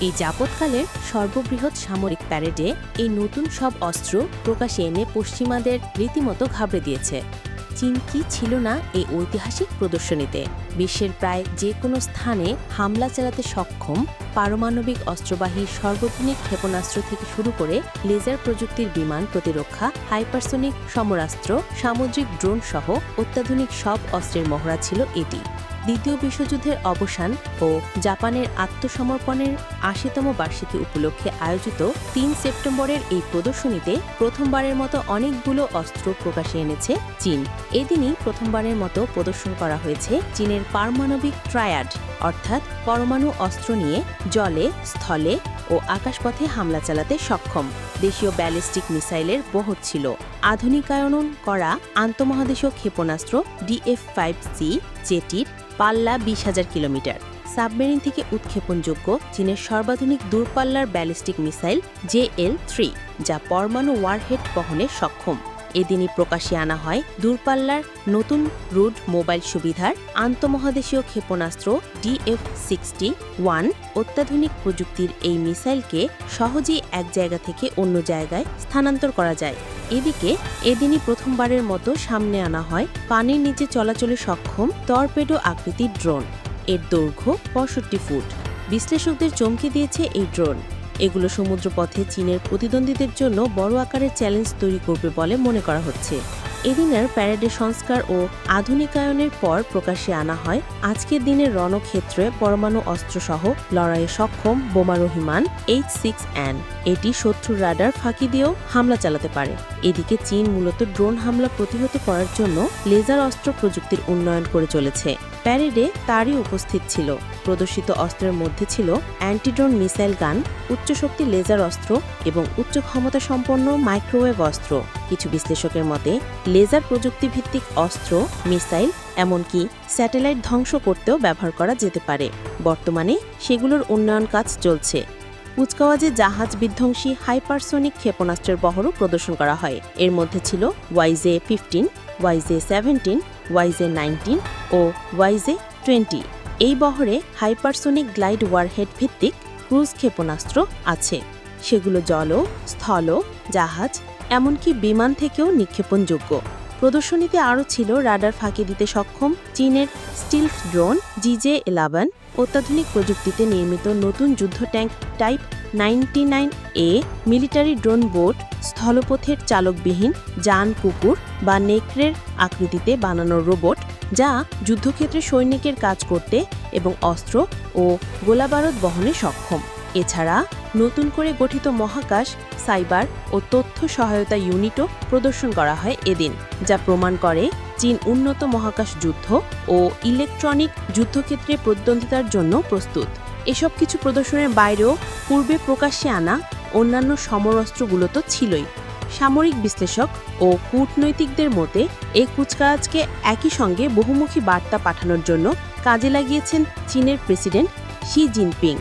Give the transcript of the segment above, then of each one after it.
এই যাবৎকালের সর্ববৃহৎ সামরিক প্যারেডে এই নতুন সব অস্ত্র প্রকাশে এনে পশ্চিমাদের রীতিমতো ঘাবড়ে দিয়েছে। চীন কি ছিল না এই ঐতিহাসিক প্রদর্শনীতে? বিশ্বের প্রায় যে কোনো স্থানে হামলা চালাতে সক্ষম পারমাণবিক অস্ত্রবাহী সর্বজনীন ক্ষেপণাস্ত্র থেকে শুরু করে লেজার প্রযুক্তির বিমান প্রতিরক্ষা, হাইপারসোনিক সমরাস্ত্র, সামুদ্রিক ড্রোন সহ অত্যাধুনিক সব অস্ত্রের মহড়া ছিল এটি। দ্বিতীয় বিশ্বযুদ্ধের অবসান ও জাপানের আত্মসমর্পণের আশিতম বার্ষিকী উপলক্ষে আয়োজিত তিন সেপ্টেম্বরের এই প্রদর্শনীতে প্রথমবারের মতো অনেকগুলো অস্ত্র প্রকাশে এনেছে চীন। এদিনই প্রথমবারের মতো প্রদর্শন করা হয়েছে চীনের পারমাণবিক ট্রায়াড, অর্থাৎ পরমাণু অস্ত্র নিয়ে জলে, স্থলে ও আকাশপথে হামলা চালাতে সক্ষম। দেশীয় ব্যালিস্টিক মিসাইলের বহর ছিল। আধুনিকায়ন করা আন্তঃমহাদেশীয় ক্ষেপণাস্ত্র ডিএফ ফাইভ সি যেটির পাল্লা বিশ হাজার কিলোমিটার। সাবমেরিন থেকে উৎক্ষেপণযোগ্য চীনের সর্বাধুনিক দূরপাল্লার ballistic missile J L three, যা পরমাণু ওয়ারহেড বহনে সক্ষম। এদিনই প্রকাশে আনা হয় দূরপাল্লার নতুন রুড মোবাইল সুবিধার আন্তঃমহাদেশীয় ক্ষেপণাস্ত্র ডিএফ সিক্সটি ওয়ান। অত্যাধুনিক প্রযুক্তির এই মিসাইলকে সহজেই এক জায়গা থেকে অন্য জায়গায় স্থানান্তর করা যায়। এদিকে, এদিনই প্রথমবারের মতো সামনে আনা হয় পানির নিচে চলাচলে সক্ষম টর্পেডো আকৃতির ড্রোন। এর দৈর্ঘ্য পঁয়ষট্টি ফুট। বিশ্লেষকদের চমকে দিয়েছে এই ড্রোন। এগুলো সমুদ্রপথে চীনের প্রতিদ্বন্দ্বীদের জন্য বড় আকারের চ্যালেঞ্জ তৈরি করবে বলে মনে করা হচ্ছে। এদিনের প্যারেডে সংস্কার ও আধুনিকায়নের পর প্রকাশ্যে আনা হয়। আজকের দিনের রণক্ষেত্রে পরমাণু অস্ত্রসহ লড়াইয়ে সক্ষম বোমারোহিমান এইচ সিক্স অ্যান এটি শত্রুর রাডার ফাঁকি দিয়েও হামলা চালাতে পারে। এদিকে চীন মূলত ড্রোন হামলা প্রতিহত করার জন্য লেজার অস্ত্র প্রযুক্তির উন্নয়ন করে চলেছে। প্যারেডে তারই উপস্থিত ছিল। প্রদর্শিত অস্ত্রের মধ্যে ছিল অ্যান্টিড্রোন মিসাইল গান, উচ্চশক্তি লেজার অস্ত্র এবং উচ্চ ক্ষমতা সম্পন্ন মাইক্রোওয়েভ অস্ত্র। কিছু বিশ্লেষকের মতে, লেজার প্রযুক্তি ভিত্তিক অস্ত্র, মিসাইল, এমনকি স্যাটেলাইট ধ্বংস করতেও ব্যবহার করা যেতে পারে। বর্তমানে সেগুলোর উন্নয়ন কাজ চলছে। কুচকাওয়াজে জাহাজ বিধ্বংসী হাইপারসোনিক ক্ষেপণাস্ত্রের বহরও প্রদর্শন করা হয়। এর মধ্যে ছিল YJ fifteen YJ seventeen YJ nineteen ও ওয়াইজে টোয়েন্টি। এই বহরে হাইপারসোনিক গ্লাইড ওয়ারহেড ভিত্তিক ক্রুজ ক্ষেপণাস্ত্র আছে। সেগুলো জল স্থল জাহাজ এমনকি বিমান থেকেও নিক্ষেপণযোগ্য। প্রদর্শনীতে আরও ছিল রাডার ফাঁকি দিতে সক্ষম চীনের স্টিলথ ড্রোন, জিজে ইলেভেন অত্যাধুনিক প্রযুক্তিতে নির্মিত নতুন যুদ্ধ tank type ninety nine A military drone boat, স্থলপথের চালকবিহীন যান কুকুর বা নেকড়ের আকৃতিতে বানানো রোবট যা যুদ্ধক্ষেত্রে সৈনিকের কাজ করতে এবং অস্ত্র ও গোলাবারুদ বহনে সক্ষম। এছাড়া নতুন করে গঠিত মহাকাশ, সাইবার ও তথ্য সহায়তা ইউনিটও প্রদর্শন করা হয় এদিন, যা প্রমাণ করে চীন উন্নত মহাকাশ যুদ্ধ ও ইলেকট্রনিক যুদ্ধক্ষেত্রে প্রতিদ্বন্দ্বিতার জন্য প্রস্তুত। এসব কিছু প্রদর্শনের বাইরেও পূর্বে প্রকাশ্যে আনা অন্যান্য সমরাস্ত্রগুলো তো ছিলই। সামরিক বিশ্লেষক ও কূটনৈতিকদের মতে এই কুচকাওয়াজকে একই সঙ্গে বহুমুখী বার্তা পাঠানোর জন্য কাজে লাগিয়েছেন চীনের প্রেসিডেন্ট শি জিনপিং।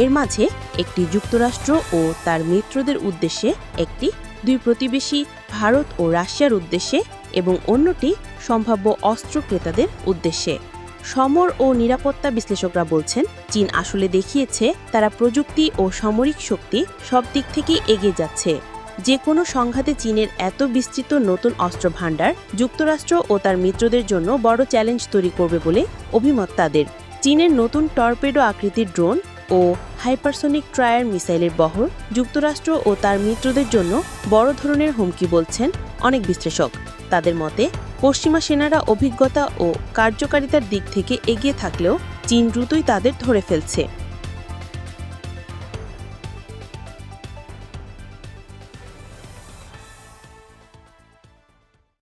এর মাঝে একটি যুক্তরাষ্ট্র ও তার মিত্রদের উদ্দেশ্যে একটি দুই প্রতিবেশী ভারত ও রাশিয়ার উদ্দেশ্যে এবং অন্যটি সম্ভাব্য অস্ত্র ক্রেতাদের উদ্দেশ্যে। সমর ও নিরাপত্তা বিশ্লেষকরা বলছেন, চীন আসলে দেখিয়েছে তারা প্রযুক্তি ও সামরিক শক্তি সব দিক থেকেই এগিয়ে যাচ্ছে। যে কোনো সংঘাতে চীনের এত বিস্তৃত নতুন অস্ত্র ভাণ্ডার যুক্তরাষ্ট্র ও তার মিত্রদের জন্য বড় চ্যালেঞ্জ তৈরি করবে বলে অভিমত তাদের। চীনের নতুন টর্পেডো আকৃতির ড্রোন ও হাইপারসোনিক ট্রায়ার মিসাইলের বহর যুক্তরাষ্ট্র ও তার মিত্রদের জন্য বড় ধরনের হুমকি বলছেন অনেক বিশ্লেষক। তাদের মতে, পশ্চিমা সেনারা অভিজ্ঞতা ও কার্যকারিতার দিক থেকে এগিয়ে থাকলেও চীন দ্রুতই তাদের ধরে ফেলছে।